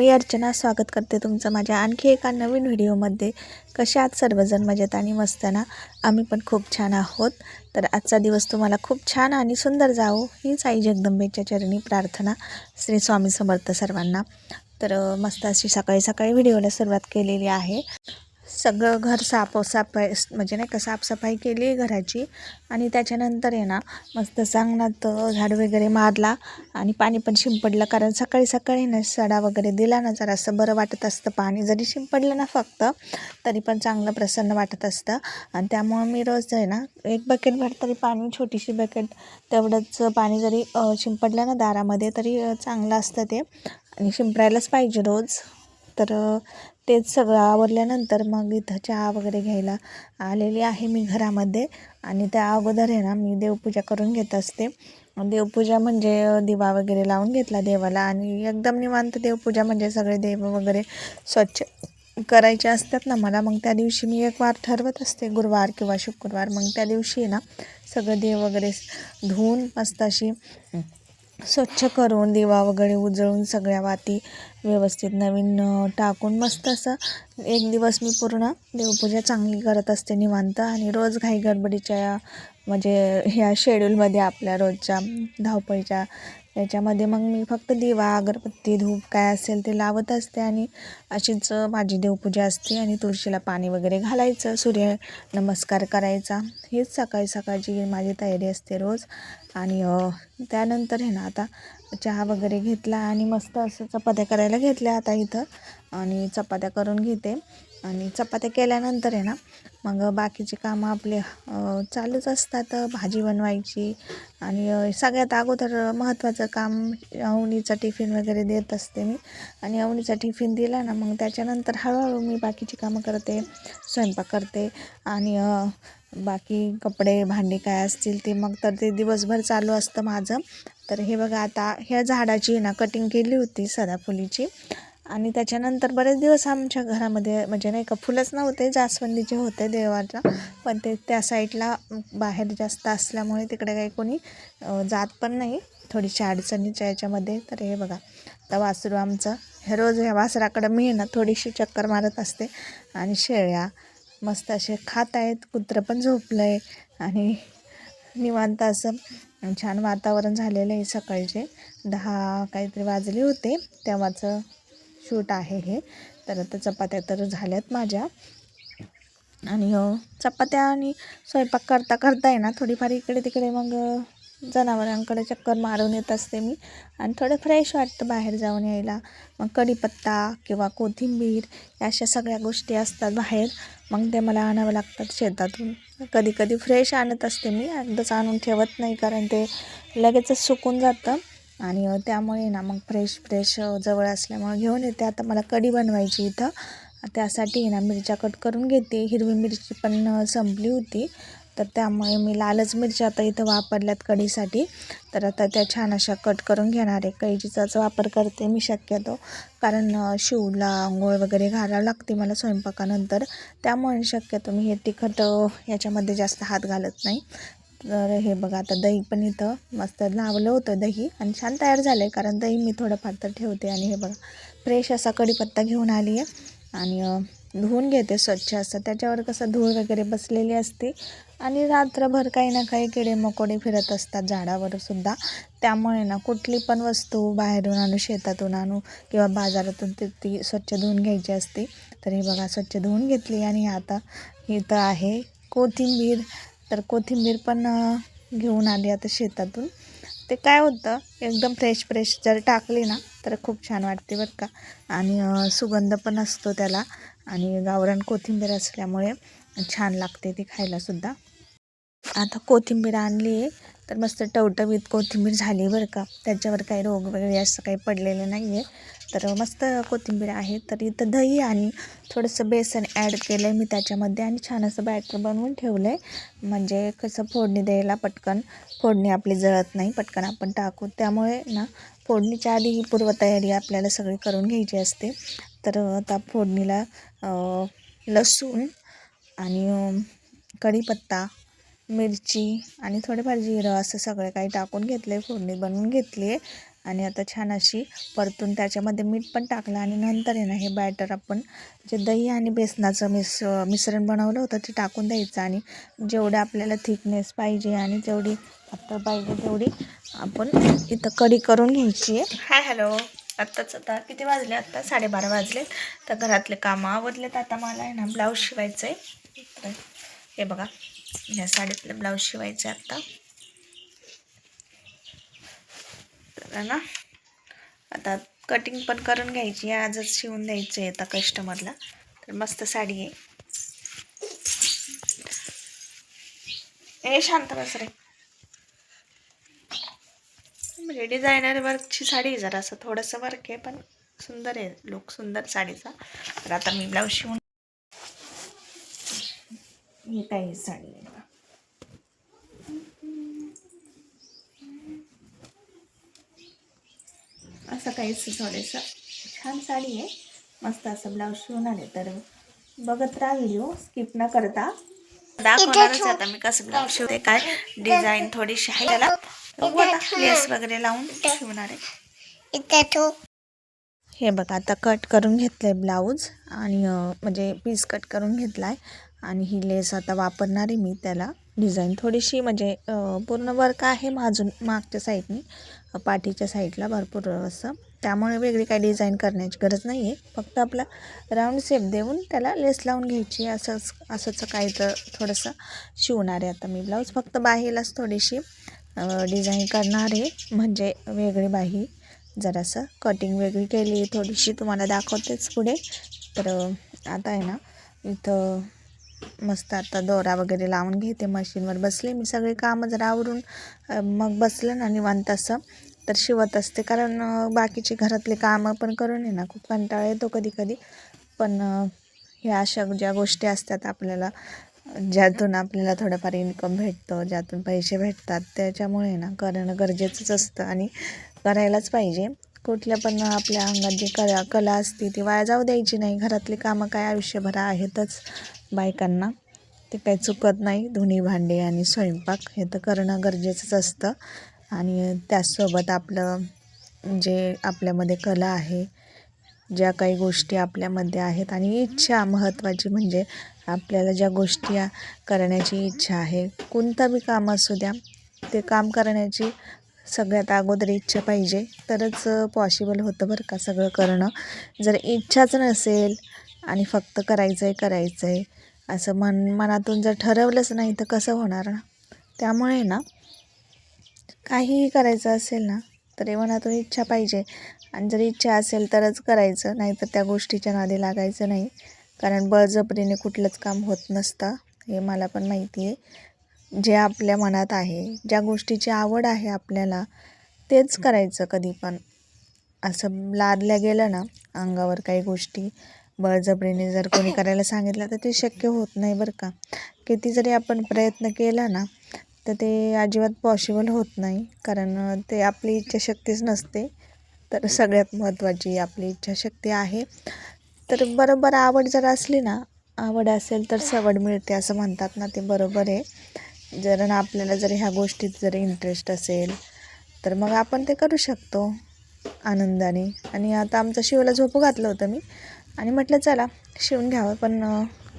मी अर्चना स्वागत करते तुमचं माझ्या आणखी एका नवीन व्हिडिओमध्ये. कशा आहात सर्वजण? मजेत आणि मस्त ना? आम्ही पण खूप छान आहोत. तर आजचा दिवस तुम्हाला खूप छान आणि सुंदर जावो हीच आई जगदंबेच्या चरणी प्रार्थना श्री स्वामी समर्थ सर्वांना. तर मस्त अशी सकाळी सकाळी व्हिडिओला सुरुवात केलेली आहे. सगळं घर साफ म्हणजे नाही का साफसफाई केली घराची. आणि त्याच्यानंतर आहे ना मस्त सांगणात झाड वगैरे मारला आणि पाणी पण शिंपडलं. कारण सकाळी सकाळी ना सडा वगैरे दिला ना जरा असं बरं वाटत असतं पाणी. जरी शिंपडलं ना फक्त तरी पण चांगलं प्रसन्न वाटत असतं. आणि त्यामुळं मी रोज आहे ना एक बकेट भर तरी पाणी छोटीशी बकेट तेवढंच पाणी जरी शिंपडलं ना दारामध्ये तरी चांगलं असतं ते. आणि शिंपडायलाच पाहिजे रोज. तर तेच सगळं आवरल्यानंतर मग इथं चहा वगैरे घ्यायला आलेली आहे मी घरामध्ये. आणि त्या अगोदर आहे ना मी देवपूजा करून घेत असते. देवपूजा म्हणजे दिवा वगैरे लावून घेतला देवाला. आणि एकदम निवांत देवपूजा म्हणजे सगळे देव वगैरे स्वच्छ करायचे असतात ना मला. मग त्या दिवशी मी एक वार ठरवत असते गुरुवार किंवा शुक्रवार. मग त्या दिवशी ना सगळं देव वगैरे धुवून मस्त अशी स्वच्छ करून दिवा वगैरे उजळून सगळ्या वाती व्यवस्थित नवीन टाकून मस्त असं एक दिवस मी पूर्ण देवपूजा चांगली करत असते निवांत आणि रोज घाई गडबडीच्या म्हणजे ह्या शेड्यूलमध्ये आपल्या रोजच्या धावपळीच्या याच्यामध्ये मग मी फक्त दिवा अगरबत्ती धूप काय असेल ते लावत असते आणि अशीच माझी देवपूजा असते आणि तुळशीला पाणी वगैरे घालायचं सूर्य नमस्कार करायचा. हीच सकाळी सकाळची माझी तयारी असते रोज. आणि त्यानंतर आहे ना आता चहा वगैरे घेतला आणि मस्त असं चपात्या करायला घेतल्या आता इथं. आणि चपात्या करून घेते. आणि चपात्या केल्यानंतर आहे ना मग बाकीची कामं आपले चालूच असतात. भाजी बनवायची आणि सगळ्यात अगोदर महत्त्वाचं काम अवनीचा टिफिन वगैरे देत असते मी. आणि अवनीचा टिफिन दिला ना मग त्याच्यानंतर हळूहळू मी बाकीची कामं करते स्वयंपाक करते. आणि बाकी कपडे भांडी काय असतील ते मग तर ते दिवसभर चालू असतं माझं. तर हे बघा आता ह्या झाडाची ना कटिंग केली होती सदाफुलीची आणि त्याच्यानंतर बरेच दिवस आमच्या घरामध्ये म्हणजे नाही का फुलंच नव्हते जास्वंदीचे होते देवाच्या. पण ते त्या साईडला बाहेर जास्त असल्यामुळे तिकडे काही कोणी जात पण नाही. थोडीशी अडचणीच्या याच्यामध्ये. तर हे बघा आता वासरू आमचं. हे रोज ह्या वासराकडं मी ना थोडीशी चक्कर मारत असते. आणि शेळ्या मस्त असे खात आहेत. कुत्रं पण झोपलं आहे आणि निवांत असं छान वातावरण झालेलं आहे सकाळचे. दहा काहीतरी वाजले होते. तेव्हाचं शूट आहे हे. तर आता चपात्या तर झाल्यात माझ्या. आणि चपात्या आणि स्वयंपाक करता करता आहे ना थोडीफार इकडे तिकडे मग जनावरांकडे चक्कर मारून येत असते मी. आणि थोडं फ्रेश वाटतं बाहेर जाऊन यायला. मग कढीपत्ता किंवा कोथिंबीर या अशा सगळ्या गोष्टी असतात बाहेर. मग ते मला आणावं लागतात शेतातून. कधी कधी फ्रेश आणत असते मी. एकदाच आणून ठेवत नाही कारण ते लगेचच सुकून जातं. आणि त्यामुळे ना मग फ्रेश फ्रेश जवळ असल्यामुळे घेऊन येते. आता मला कढी बनवायची इथं. त्यासाठी ना मिरच्या कट करून घेते. हिरवी मिरची पण संपली होती. तर त्यामुळे मी लालच मिरच्या आता इथं वापरल्यात कढीसाठी. तर आता त्या छान अशा कट करून घेणार आहे. कैचीचाच वापर करते मी शक्यतो. कारण शिवला आंघोळ वगैरे घालावं लागते मला स्वयंपाकानंतर. त्यामुळे शक्यतो मी हे तिखट याच्यामध्ये जास्त हात घालत नाही. तर हे बघा आता दही पण इथं मस्त लावलं होतं दही आणि छान तयार झालं आहे कारण दही मी थोडंफार तर ठेवते आणि हे बघा फ्रेश असा कढीपत्ता घेऊन आली आहे. आणि धुवून घेते स्वच्छ असं. त्याच्यावर कसं धूळ वगैरे बसलेली असते. आणि रात्रभर काही ना काही किडे मकोडे फिरत असतात झाडावर सुद्धा. त्यामुळे ना कुठली पण वस्तू बाहेरून आणू शेतातून आणू किंवा बाजारातून ती ती स्वच्छ धुवून घ्यायची असते. तर हे बघा स्वच्छ धुवून घेतली आणि आता इथं आहे कोथिंबीर. तर कोथिंबीर पण घेऊन आली आता शेतातून. ते काय होतं एकदम फ्रेश फ्रेश जर टाकली ना तर खूप छान वाटते बरं का. आणि सुगंध पण असतो त्याला. आणि गावरान कोथिंबीर असल्यामुळे छान लागते ती खायलासुद्धा. आता कोथिंबीर आणली आहे तर मस्त टवटवीत कोथिंबीर झाली बरं का. त्याच्यावर काही रोग वगैरे असं काही पडलेलं नाही आहे तर मस्त कोथिंबीर आहे तर इथं दही आणि थोडंसं बेसन ॲड केलं आहे मी त्याच्यामध्ये आणि छान असं बॅटर बनवून ठेवलं आहे म्हणजे कसं फोडणी द्यायला पटकन फोडणी आपली जळत नाही पटकन आपण टाकू. त्यामुळे ना फोडणीच्या आधी ही पूर्वतयारी आपल्याला सगळी करून घ्यायची असते. तर आता फोडणीला लसूण आणि कढीपत्ता मिरची आणि थोडेफार जिरं असं सगळं काही टाकून घेतलं आहे फोडणी बनवून घेतली आहे. आणि आता छान अशी परतून त्याच्यामध्ये मीठ पण टाकलं आणि नंतर आहे ना हे बॅटर आपण जे दही आणि बेसनाचं मिस मिश्रण बनवलं होतं ते टाकून द्यायचं आणि जेवढं आपल्याला थिकनेस पाहिजे आणि तेवढी आता पाहिजे तेवढी आपण इथं कढी करून घ्यायची आहे. Hi hello. आत्ताच आता किती वाजले? आत्ता साडेबारा वाजले तर घरातले कामं आवडलेत आता मला आहे ना ब्लाऊज शिवायचं आहे तर हे बघा ह्या साडीतलं ब्लाऊज शिवायचे आत्ता तर ना आता कटिंग पण करून घ्यायची आहे. आजच शिवून द्यायचं आहे आता कस्टमरला तर मस्त साडी आहे. ए शांत बस रे. म्हणजे डिझायनर वर्कची साडी आहे जरा असं थोडंसं वर्क आहे पण सुंदर आहे. लुक सुंदर साडीचा. तर आता मी ब्लाऊज शिवून ही काही साडी आहे असं काहीच थोडंसं छान साडी आहे. मस्त असं ब्लाऊज शिवून आले तर बघत राहा व्हिडिओ स्किप न करता. दाखवणारच आता मी कसं ब्लाऊज शिवते काय डिझाईन थोडीशी आहे. त्याला लेस वगैरे लावून शिवणार आहे. हे बघा आता कट करून घेतलं आहे ब्लाऊज आणि म्हणजे पीस कट करून घेतला आहे आणि ही लेस आता वापरणार आहे मी त्याला. डिझाईन थोडीशी म्हणजे पूर्ण वर्क आहे माजून मागच्या साईडनी पाठीच्या साईडला भरपूर असं. त्यामुळे वेगळी काय डिझाईन करण्याची गरज नाही आहे फक्त आपला राऊंड शेप देऊन त्याला लेस लावून घ्यायची. असंच असंच काही तर थोडंसं शिवणार आहे आता मी ब्लाऊज फक्त बाहीलाच थोडीशी डिझाईन करणार आहे. म्हणजे वेगळी बाही जरासं कटिंग वेगळी केली थोडीशी तुम्हाला दाखवतेच पुढे. तर आता आहे ना इथं मस्त आता दोरा वगैरे लावून घेते. मशीनवर बसले मी. सगळे कामं जरा आवरून मग बसलं ना निवांत असं. तर शिवत असते. कारण बाकीची घरातले कामं पण करून आहे ना खूप कंटाळा येतो कधी कधी पण ह्या अशा ज्या गोष्टी असतात आपल्याला ज्यातून आपल्याला थोडंफार इन्कम भेटतं ज्यातून पैसे भेटतात त्याच्यामुळे ना करणं गरजेचंच असतं आणि करायलाच पाहिजे. कुठल्या पण आपल्या अंगात जी कला कला असते ती वाया जाऊ द्यायची नाही. घरातली कामं काय आयुष्यभर आहेतच बायकांना. ते काही चुकत नाही. धुणी भांडे आणि स्वयंपाक हे तर करणं गरजेचंच असतं. आणि त्याचसोबत आपलं जे आपल्यामध्ये कला आहे ज्या काही गोष्टी आपल्यामध्ये आहेत आणि इच्छा महत्त्वाची म्हणजे आपल्याला ज्या गोष्टी करण्याची इच्छा आहे. कोणतं बी काम असू द्या ते काम करण्याची सगळ्यात अगोदर इच्छा पाहिजे. तरच पॉसिबल होतं बरं का सगळं करणं. जर इच्छाच नसेल आणि फक्त करायचं आहे करायचं आहे असं मन मनातून जर ठरवलंच नाही तर कसं होणार ना? त्यामुळे ना काहीही करायचं असेल ना तर मनातून इच्छा पाहिजे. आणि जर इच्छा असेल तरच करायचं नाही तर त्या गोष्टीच्या नादी लागायचं नाही. कारण बळजबरीने कुठलंच काम होत नसतं हे मला पण माहिती आहे. जे आपल्या मनात आहे ज्या गोष्टीची आवड आहे आपल्याला तेच करायचं कधी पण. असं लादल्या गेलं ना अंगावर काही गोष्टी बळजबरीने जर कोणी करायला सांगितलं तर ते शक्य होत नाही बरं का. किती जरी आपण प्रयत्न केला ना तर ते अजिबात पॉसिबल होत नाही. कारण ते आपली इच्छाशक्तीच नसते. तर सगळ्यात महत्त्वाची आपली इच्छाशक्ती आहे. तर बरोबर आवड जर असली ना आवड असेल तर सवड मिळते असं म्हणतात ना ते बरोबर आहे. जर ना आपल्याला जर ह्या गोष्टीत जर इंटरेस्ट असेल तर मग आपण ते करू शकतो आनंदाने. आणि आता आमचं शिवला झोपू घातलं होतं मी. आणि म्हटलं चला शिवून घ्यावं. पण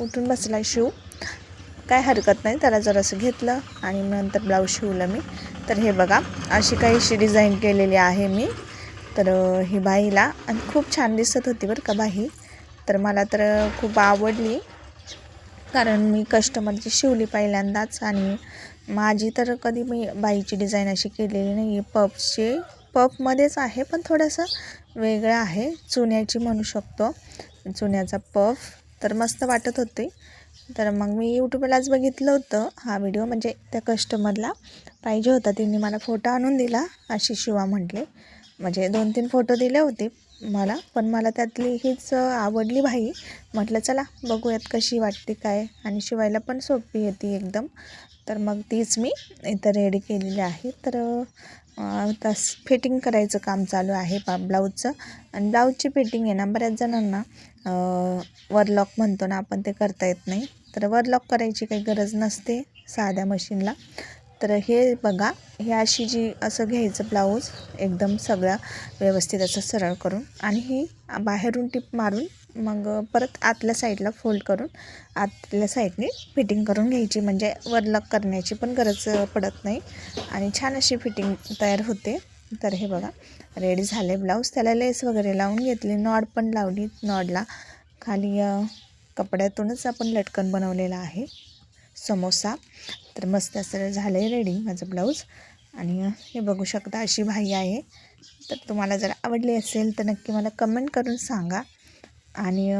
उठून बसला शिव. काय हरकत नाही त्याला जरासं घेतलं आणि नंतर ब्लाऊज शिवलं मी. तर हे बघा अशी काहीशी डिझाईन केलेली आहे मी. तर ही बाईला आणि खूप छान दिसत होती बरं का बाई. तर मला तर खूप आवडली कारण मी कस्टमरची शिवली पहिल्यांदाच. आणि माझी तर कधी मी बाईची डिझाईन अशी केलेली नाही आहे पफची पफमध्येच आहे पण थोडंसं वेगळं आहे. चुन्याची म्हणू शकतो. चुन्याचा पफ. तर मस्त वाटत होती. तर मग मी यूट्यूबलाच बघितलं होतं. हा व्हिडिओ म्हणजे त्या कस्टमरला पाहिजे होता. तिने मला फोटो आणून दिला. अशी शिवा म्हटले. म्हणजे दोन तीन फोटो दिले होते मला. पण मला त्यातली हीच आवडली भाई म्हटलं चला बघूयात कशी वाटते काय? आणि शिवायला पण सोपी येते एकदम. तर मग तीच मी इथं रेडी केलेली आहे. तर तस फिटिंग करायचं काम चालू आहे पा ब्लाऊजचं आणि ब्लाऊजची फिटिंग आहे ना बऱ्याच जणांना वरलॉक म्हणतो ना आपण ते करता येत नाही. तर वरलॉक करायची काही गरज नसते साध्या मशीनला तर हे बघा हे अशी जी असं घ्यायचं ब्लाऊज एकदम सगळं व्यवस्थित असं सरळ करून. आणि ही बाहेरून टिप मारून मग परत आतल्या साईडला फोल्ड करून आतल्या साईडने फिटिंग करून घ्यायची. म्हणजे वरलक करण्याची पण गरज पडत नाही. आणि छान अशी फिटिंग तयार होते. तर हे बघा रेडी झाले ब्लाऊज. त्याला लेस वगैरे लावून घेतली. नॉड पण लावली नॉडला. खाली कपड्यातूनच आपण लटकन बनवलेला आहे. समोसा. तर मस्त असं झालं आहे रेडी माझं ब्लाऊज. आणि हे बघू शकता अशी भाई आहे. तर तुम्हाला जर आवडली असेल तर नक्की मला कमेंट करून सांगा. आणि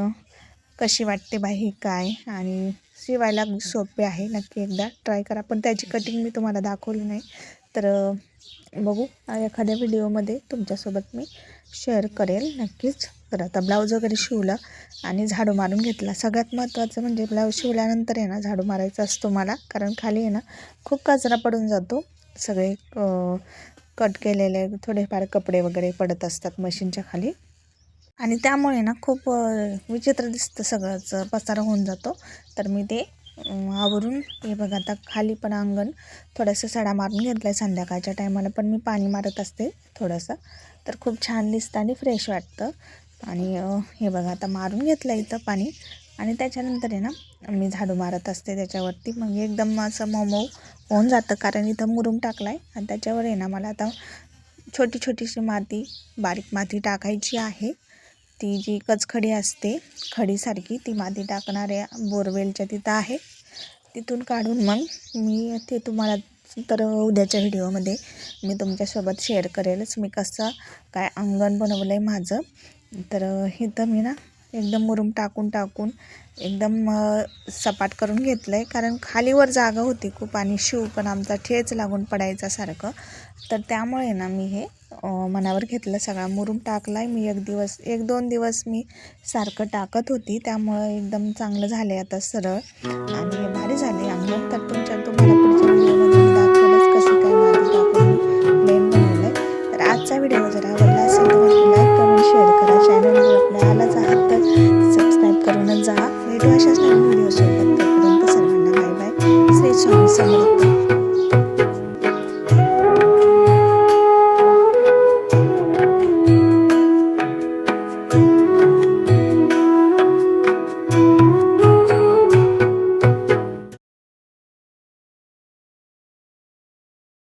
कशी वाटते बाई काय? आणि शिवायला सोपे आहे. नक्की एकदा ट्राय करा. पण त्याची कटिंग मी तुम्हाला दाखवली नाही. तर बघू. एखाद्या व्हिडिओमध्ये तुमच्यासोबत मी शेअर करेल. नक्कीच. तर आता ब्लाऊज वगैरे शिवलं आणि झाडू मारून घेतला. सगळ्यात महत्त्वाचं म्हणजे ब्लाऊज शिवल्यानंतर आहे ना झाडू मारायचा असतो मला. कारण खाली आहे ना खूप कचरा पडून जातो. सगळे कट केलेले थोडेफार कपडे वगैरे पडत असतात मशीनच्या खाली. आणि त्यामुळे ना खूप विचित्र दिसतं सगळंच पसारा होऊन जातो. तर मी ते आवरून हे बघा आता खाली पण अंगण थोडंसं सडा मारून घेतला आहे संध्याकाळच्या टायमाला पण मी पाणी मारत असते थोडंसं. तर खूप छान दिसतं आणि फ्रेश वाटतं. आणि हे बघा आता मारून घेतलं आहे इथं पाणी. आणि त्याच्यानंतर आहे ना मी झाडू मारत असते त्याच्यावरती. मग एकदम असं मऊ मऊ होऊन जातं कारण इथं मुरुम टाकला आहे आणि त्याच्यावर आहे ना मला आता छोटी छोटीशी माती बारीक माती टाकायची आहे. ती जी कचखडी असते खडीसारखी ती माती टाकणाऱ्या बोरवेलच्या तिथं आहे. तिथून काढून मग मी ते तुम्हाला तर उद्याच्या व्हिडिओमध्ये मी तुमच्यासोबत शेअर करेलच. मी कसं काय अंगण बनवलं आहे माझं. तर हे तर मी ना एकदम मुरूम टाकून टाकून एकदम सपाट करून घेतलं आहे कारण खालीवर जागा होती खूप आणि शिव पण आमचा ठेच लागून पडायचा सारखं. तर त्यामुळे ना मी हे मनावर घेतलं सगळा. मुरूम टाकला आहे मी एक दिवस एक दोन दिवस मी सारखं टाकत होती. त्यामुळं एकदम चांगलं झालं आहे आता सरळ. आणि भारी झाले अंगण तर तुमच्या